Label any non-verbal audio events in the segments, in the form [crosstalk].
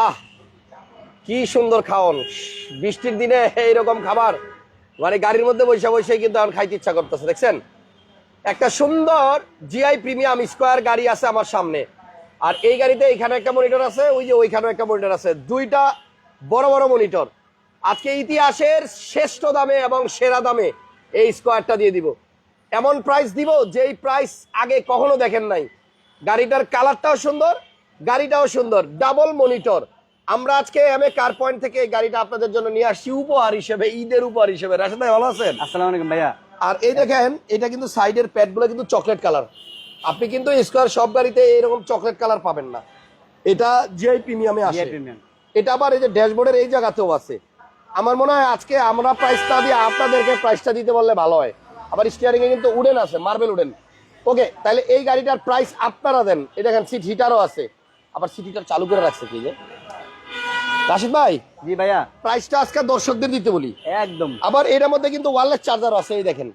আহ, কি সুন্দর খাওন। বৃষ্টির দিনে এইরকম খাবার। মানে গাড়ির মধ্যে বসে বসে কিন্তু এখন খাইতে ইচ্ছা করতেছে, দেখছেন? একটা সুন্দর জিআই প্রিমিয়াম স্কোয়ার গাড়ি আছে আমার সামনে। আর এই গাড়িতে এখানে একটা মনিটর আছে, ওই যে ওইখানে একটা মনিটর আছে। দুইটা বড় বড় মনিটর আজকে ইতিহাসের শ্রেষ্ঠ দামে এবং সেরা দামে এই স্কোয়ারটা দিয়ে দিব। এমন প্রাইস দিব, যেই প্রাইস আগে কখনো দেখেন নাই। গাড়িটার কালারটাও সুন্দর গাড়িটাও সুন্দর ডাবল মনিটর আমরা আজকে এম এ কার পয়েন্ট থেকে এই গাড়িটা আপনাদের জন্য নিয়ে আসছি উপহার হিসেবে ঈদের উপহার হিসেবে। রাশেদ ভাই ভালো আছেন? আসসালামু আলাইকুম ভাইয়া। আর এই দেখেন এটা কিন্তু সাইডের প্যাডগুলো কিন্তু চকলেট কালার আপনি কিন্তু স্কোয়ার সব গাড়িতে এরকম চকলেট কালার পাবেন না। এটা জিআই প্রিমিয়ামে আসে। এটা আবার এই যে ড্যাশবোর্ডের এই জায়গাতেও আছে। আমার মনে হয় আজকে আমরা প্রাইসটা দিয়ে আপনাদেরকে প্রাইসটা দিতে বললে ভালো হয়। আবার স্টিয়ারিং এ কিন্তু উডেন আছে মার্বেল উডেন ওকে তাহলে এই গাড়িটার প্রাইস আপনারা দেন। এটা দেখেন সিট হিটারও আছে। আবার সিট হিটার চালু করে রাখছে কি যে? রাশিদ ভাই জি ভাইয়া। প্রাইসটা আজকে দর্শকদের দিতে বলি। একদম। আবার এটার মধ্যে কিন্তু ওয়ারলেস চার্জার আছে এই দেখেন।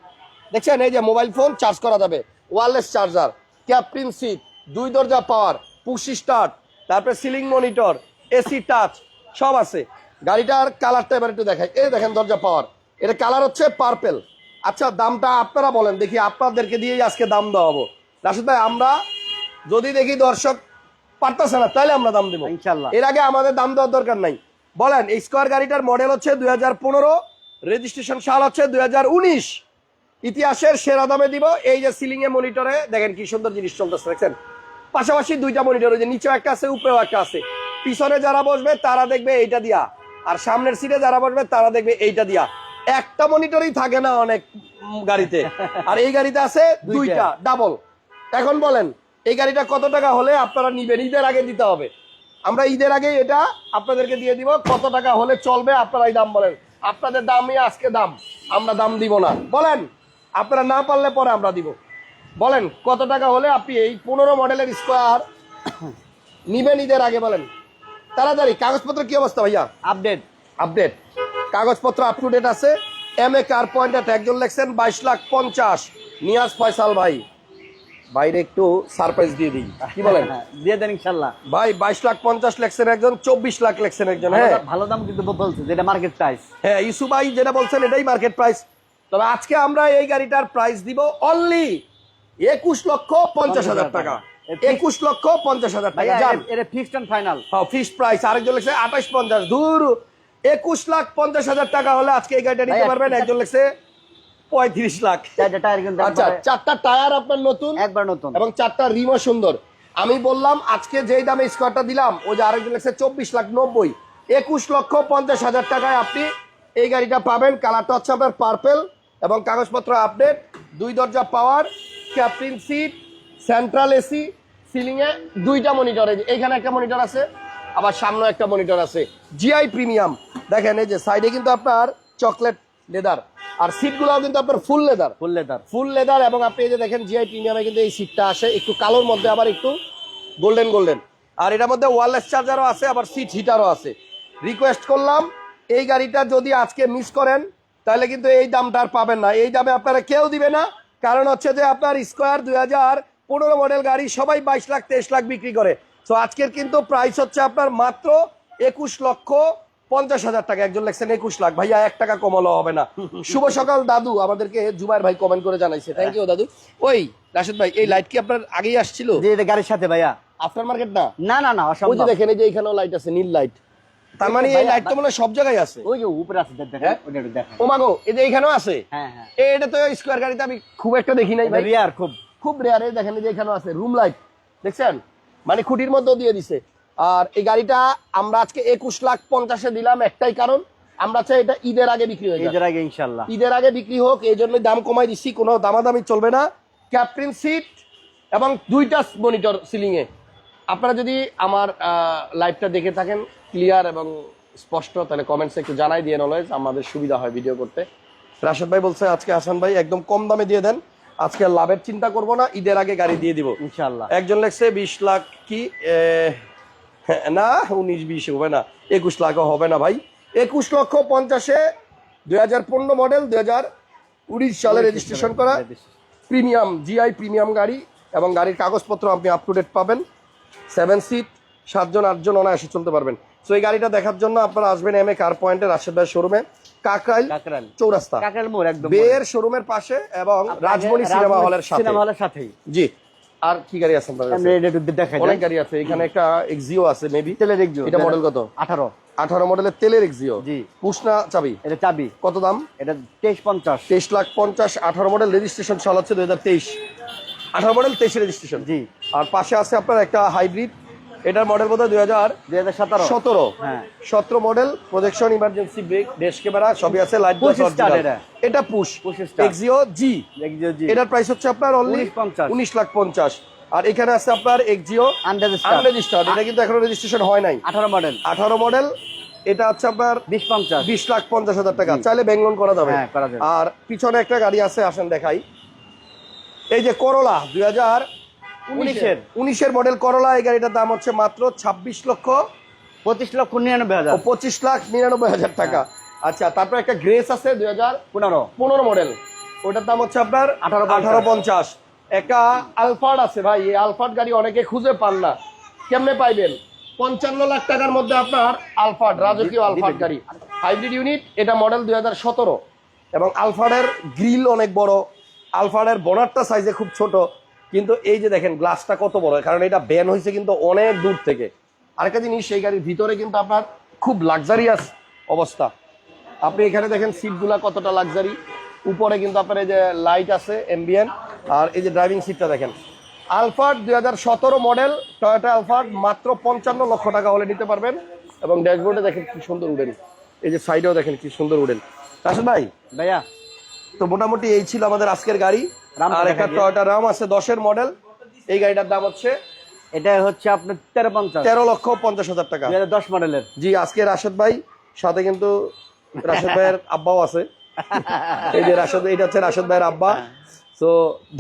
দেখছেন এই যে মোবাইল ফোন চার্জ করা যাবে। ওয়ারলেস চার্জার ক্যাপ্টিন সিট দুই দরজা পাওয়ার পুশি স্টার্ট তারপরে সিলিং মনিটর এসি টাচ সব আছে। গাড়িটার কালারটা এবার একটু দেখাই। এই দেখেন দরজা পাওয়ার এটা কালার হচ্ছে পার্পেল আচ্ছা দামটা আপনারা বলেন। দেখি আপনাদেরকে দিয়েই আজকে দাম দেওয়াবো। রাশিদ ভাই আমরা যদি দেখি দর্শক পারতেছে না তাহলে আমরা দাম দেবো। ইনশাল্লাহ। এর আগে আমাদের দাম দেওয়ার দরকার নাই। বলেন এই স্কোয়ার গাড়িটার মডেল হচ্ছে দুই হাজার পনেরো রেজিস্ট্রেশন সাল হচ্ছে দুই হাজার উনিশ। ইতিহাসের সেরা দামে দিব এই যে সিলিং এ মনিটরে দেখেন কি সুন্দর জিনিস চলতেছে দেখছেন? পাশাপাশি দুইটা মনিটর ওই যে নিচেও একটা আছে উপরেও একটা আছে। পিছনে যারা বসবে তারা দেখবে এইটা দিয়া। আর সামনের সিটে যারা বসবে তারা দেখবে এইটা দিয়া। একটা মনিটরই থাকে না অনেক গাড়িতে। আর এই গাড়িতে আছে দুইটা। দুইটা ডাবল এখন বলেন এই গাড়িটা কত টাকা হলে আপনারা নিবেন? ঈদের আগে দিতে হবে। আমরা ঈদের আগে এটা আপনাদেরকে দিয়ে দিব। কত টাকা হলে চলবে? আপনারা এই দাম বলেন। আপনাদের দামই আজকে দাম। আমরা দাম দিব না। বলেন আপনারা না পারলে পরে আমরা দিব। বলেন কত টাকা হলে আপনি এই পনেরো মডেলের স্কোয়ার নিবেন ঈদের আগে বলেন। তাড়াতাড়ি কাগজপত্র কি অবস্থা ভাইয়া? আপডেট। আপডেট। কাগজপত্র আপ টু ডেট আছে। এম এ কার পয়েন্টে একজন লেখছেন বাইশ লাখ পঞ্চাশ। নিয়াজ ফয়সাল ভাই। বাইরে একটু সারপ্রাইজ দিয়ে দিই। কি বলেন? দিয়ে দেন ইনশাল্লাহ। ভাই বাইশ লাখ পঞ্চাশ লেখছেন একজন চব্বিশ লাখ লেখছেন একজন হ্যাঁ। ভালো দাম কিন্তু বলছে যেটা মার্কেট প্রাইস হ্যাঁ ইসু ভাই যেটা বলছেন এটাই মার্কেট প্রাইস তবে আজকে আমরা এই গাড়িটার প্রাইস দিব অনলি একুশ লক্ষ পঞ্চাশ হাজার টাকা। একুশ লক্ষ পঞ্চাশ হাজার টাকা এটা fixed and final fixed price আরেকজন লেখছে আঠাশ পঞ্চাশ। দূর একুশ লাখ পঞ্চাশ হাজার টাকা হলে আজকে এই গাড়িটা নিতে পারবেন একজন লেখছে পঁয়ত্রিশ লাখ। চারটা টায়ার কিন্তু আচ্ছা চারটা টায়ার আপনার নতুন? একবার নতুন। এবং চারটা রিমও সুন্দর। আমি বললাম আজকে যেই দামে স্কোয়ারটা দিলাম ওই যে আরেকজন লেখছে চব্বিশ লাখ নব্বই। একুশ লক্ষ পঞ্চাশ হাজার টাকায় আপনি এই গাড়িটা পাবেন। কালারটা হচ্ছে আপনার পার্পেল এবং কাগজপত্র আপডেট দুই দরজা power captain seat central AC সিলিংয়ে দুইটা মনিটর এইখানে একটা মনিটর আছে আবার সামনে একটা মনিটর আছে। জিআই প্রিমিয়াম দেখেন এই যে সাইডে কিন্তু আপনার চকলেট লেদার আর সিটগুলোও কিন্তু আপনার full leather full leather full leather এবং আপনি এই যে দেখেন জিআই প্রিমিয়ামে কিন্তু এই সিটটা আসে একটু কালোর মধ্যে আবার একটু গোল্ডেন গোল্ডেন আর এটার মধ্যে ওয়ারলেস চার্জারও আছে আবার সিট হিটারও আছে। রিকোয়েস্ট করলাম এই গাড়িটা যদি আজকে মিস করেন তাহলে কিন্তু এই দামটা আর পাবেন না। এই দামে আপনারা কেউ দিবে না কারণ হচ্ছে যে আপনার স্কোয়ার দুই হাজার পনেরো মডেল গাড়ি সবাই বাইশ লাখ তেইশ লাখ বিক্রি করে। তো আজকের কিন্তু প্রাইস হচ্ছে আপনার মাত্র একুশ লক্ষ পঞ্চাশ হাজার টাকা একজন লেখছেন একুশ লাখ। ভাইয়া এক টাকা কমালো হবে না। শুভ সকাল দাদু। আমাদেরকে জুবাইর ভাই কমেন্ট করে জানাইছে। থ্যাংক ইউ দাদু। ওই রাশেদ ভাই এই লাইট কি আপনার আগেই আসছিল? যে এটা গাড়ির সাথে ভাইয়া। আফটার মার্কেট না? না না না ওই যে দেখেন এই যে এখানেও লাইট আছে নীল লাইট তার মানে এই লাইট তো মনে সব জায়গায় আছে। ওই যে উপরে আছে দেখেন। হ্যাঁ? এই যে এখানেও আছে? হ্যাঁ হ্যাঁ। এটা তো স্কোয়ার গাড়িতে আমি খুব একটা দেখি নাই ভাই। রিয়ার খুব। খুব রেয়ার এই দেখেন এই যে এখানেও আছে রুম লাইট দেখছেন? মানে খুঁটির মধ্যেও দিয়ে দিছে। আর এই গাড়িটা আমরা আজকে একুশ লাখ পঞ্চাশে দিলাম একটাই কারণ আমরা চাই এটা ঈদের আগে বিক্রি হয়ে ঈদের আগে ইনশাল্লাহ ঈদের আগে বিক্রি হোক এই জন্য দাম কমাই দিচ্ছি কোনো দামাদামি চলবে না। ক্যাপ্টেন সিট এবং দুইটা মনিটর সিলিং এ আপনারা যদি আমার লাইভটা দেখে থাকেন ক্লিয়ার এবং স্পষ্ট তাহলে কমেন্টসে একটু জানাই দিয়ে নলেজ আমাদের সুবিধা হয় ভিডিও করতে। রাশেদ ভাই বলছে আজকে হাসান ভাই একদম কম দামে দিয়ে দেন। আজকে লাভের চিন্তা করব না ঈদের আগে গাড়ি দিয়ে দিব। ইনশাল্লাহ একজন লেখছে বিশ লাখ কি [laughs] না উনিশ বিশ হবে না একুশ লাখও হবে না ভাই। একুশ লক্ষ পঞ্চাশে দুই হাজার পনেরো মডেল দুই হাজার উনিশ সালে রেজিস্ট্রেশন করা প্রিমিয়াম জিআই প্রিমিয়াম গাড়ি এবং গাড়ির কাগজপত্র আপনি আপ টু ডেট পাবেন। সেভেন সিট সাতজন আটজন অনায়াসে চলতে পারবেন। তো এই গাড়িটা দেখার জন্য আপনারা আসবেন এম এ কার পয়েন্টের রাশেদ ভাই শোরুমে কাকরাইল চৌরাস্তা। বের শোরুমের পাশে এবং রাজমণি সিনেমা হলের সাথে। সিনেমা জি। আর কি গাড়ি আছে আপনার কাছে? এটা একটু দেখাই অনেক গাড়ি আছে এখানে একটা এক্সিও আছে মেবি তেলের এক্সিও এটা মডেল কত? আঠারো। আঠারো মডেলের তেলের এক্সিও জি। পুষনা চাবি। এটা চাবি। কত দাম? এটা তেইশ পঞ্চাশ। তেইশ লাখ পঞ্চাশ আঠারো মডেল রেজিস্ট্রেশন সাল হচ্ছে দুই হাজার তেইশ। আঠারো মডেল তেইশে রেজিস্ট্রেশন জি। আর পাশে আছে আপনার একটা হাইব্রিড এটার মডেল বোধ হয় দুই হাজার দুই হাজার সতেরো। সতেরো। হ্যাঁ। সতেরো model projection emergency brake dash camera সবই আছে লাইট এটা। Push. Axio G Axio G এটার প্রাইস হচ্ছে আপনার অনলি 19,50 উনিশ লাখ পঞ্চাশ। আর এখানে আছে আপনার এক্সিও আনরেজিস্টার আনরেজিস্টার্ড এটা কিন্তু এখনও রেজিস্ট্রেশন হয় নাই। আঠারো মডেল আঠারো মডেল এটা হচ্ছে আপনার বিশ পঞ্চাশ। বিশ লাখ পঞ্চাশ হাজার টাকা। চাইলে ব্যাংক লোন করা যাবে। হ্যাঁ, করা যাবে। আর পিছনে একটা গাড়ি আছে আসেন দেখাই। এই যে করলা দুই হাজার উনিশের। উনিশের। মডেল করলা এই গাড়িটার দাম হচ্ছে মাত্র ছাব্বিশ লক্ষ। পঁচিশ লক্ষ নিরানব্বই হাজার। পঁচিশ লাখ নিরানব্বই হাজার টাকা। আচ্ছা তারপর একটা গ্রেস আছে দুই হাজার পনেরো। পনেরো মডেল ওটার দাম হচ্ছে আপনার আঠারো আঠারো পঞ্চাশ। একটা আলফার্ড আছে ভাই এই আলফার্ড গাড়ি অনেকে খুঁজে পান না। কেমনে পাইবেন? পঞ্চান্ন লাখ টাকার মধ্যে আপনার আলফার্ড রাজকীয় আলফার্ড গাড়ি। হাইব্রিড ইউনিট এটা মডেল দুই হাজার সতেরো। এবং আলফার্ডের গ্রিল অনেক বড়। আলফার্ডের বনারটা সাইজে খুব ছোট। কিন্তু এই যে দেখেন গ্লাসটা কত বড় কারণ এটা ব্যান হয়েছে কিন্তু অনেক দূর থেকে। আরেকটা জিনিস সেই গাড়ির ভিতরে কিন্তু আপনার খুব লাক্সারিয়াস অবস্থা। আপনি এখানে দেখেন সিটগুলা কতটা লাক্সারি উপরে কিন্তু আপনার এই যে লাইট আছে এমবিএন আর এই যে ড্রাইভিং সিটটা দেখেন। আলফার্ড দুই হাজার সতেরো মডেল টয়োটা আলফার্ড মাত্র পঞ্চান্ন লক্ষ টাকা হলে নিতে পারবেন। এবং ড্যাশবোর্ডে দেখেন কি সুন্দর উডেন এই যে সাইডেও দেখেন কি সুন্দর উডেন আসেন ভাই ভাইয়া। তো মোটামুটি এই ছিল আমাদের আজকের গাড়ি। আর একটা দেখা রাম আছে দশের মডেল। এই গাড়িটার দাম হচ্ছে এটা হচ্ছে আপনার তেরো পঞ্চাশ। তেরো লক্ষ পঞ্চাশ হাজার টাকা। দশ মডেলের। জি আজকে রাশেদ ভাই সাথে কিন্তু রাশেদ ভাইয়ের আব্বাও আছে। এই যে রাশেদ এটা হচ্ছে রাশেদ ভাইয়ের আব্বা। তো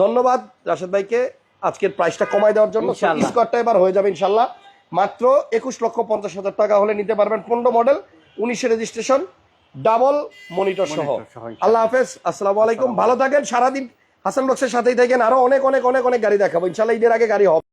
ধন্যবাদ রাশেদ ভাইকে আজকের প্রাইসটা কমাই দেওয়ার জন্য। স্কটটা এবার হয়ে যাবে ইনশাল্লাহ। মাত্র একুশ লক্ষ পঞ্চাশ হাজার টাকা হলে নিতে পারবেন পনেরো মডেল উনিশে রেজিস্ট্রেশন ডাবল মনিটর সহ। আল্লাহ হাফেজ আসসালামু আলাইকুম। ভালো থাকেন সারাদিন হাসান বক্সের সাথেই থাকেন। আরও অনেক অনেক অনেক অনেক গাড়ি দেখাবো। ইনশাল্লাহ ঈদের আগে গাড়ি হবে।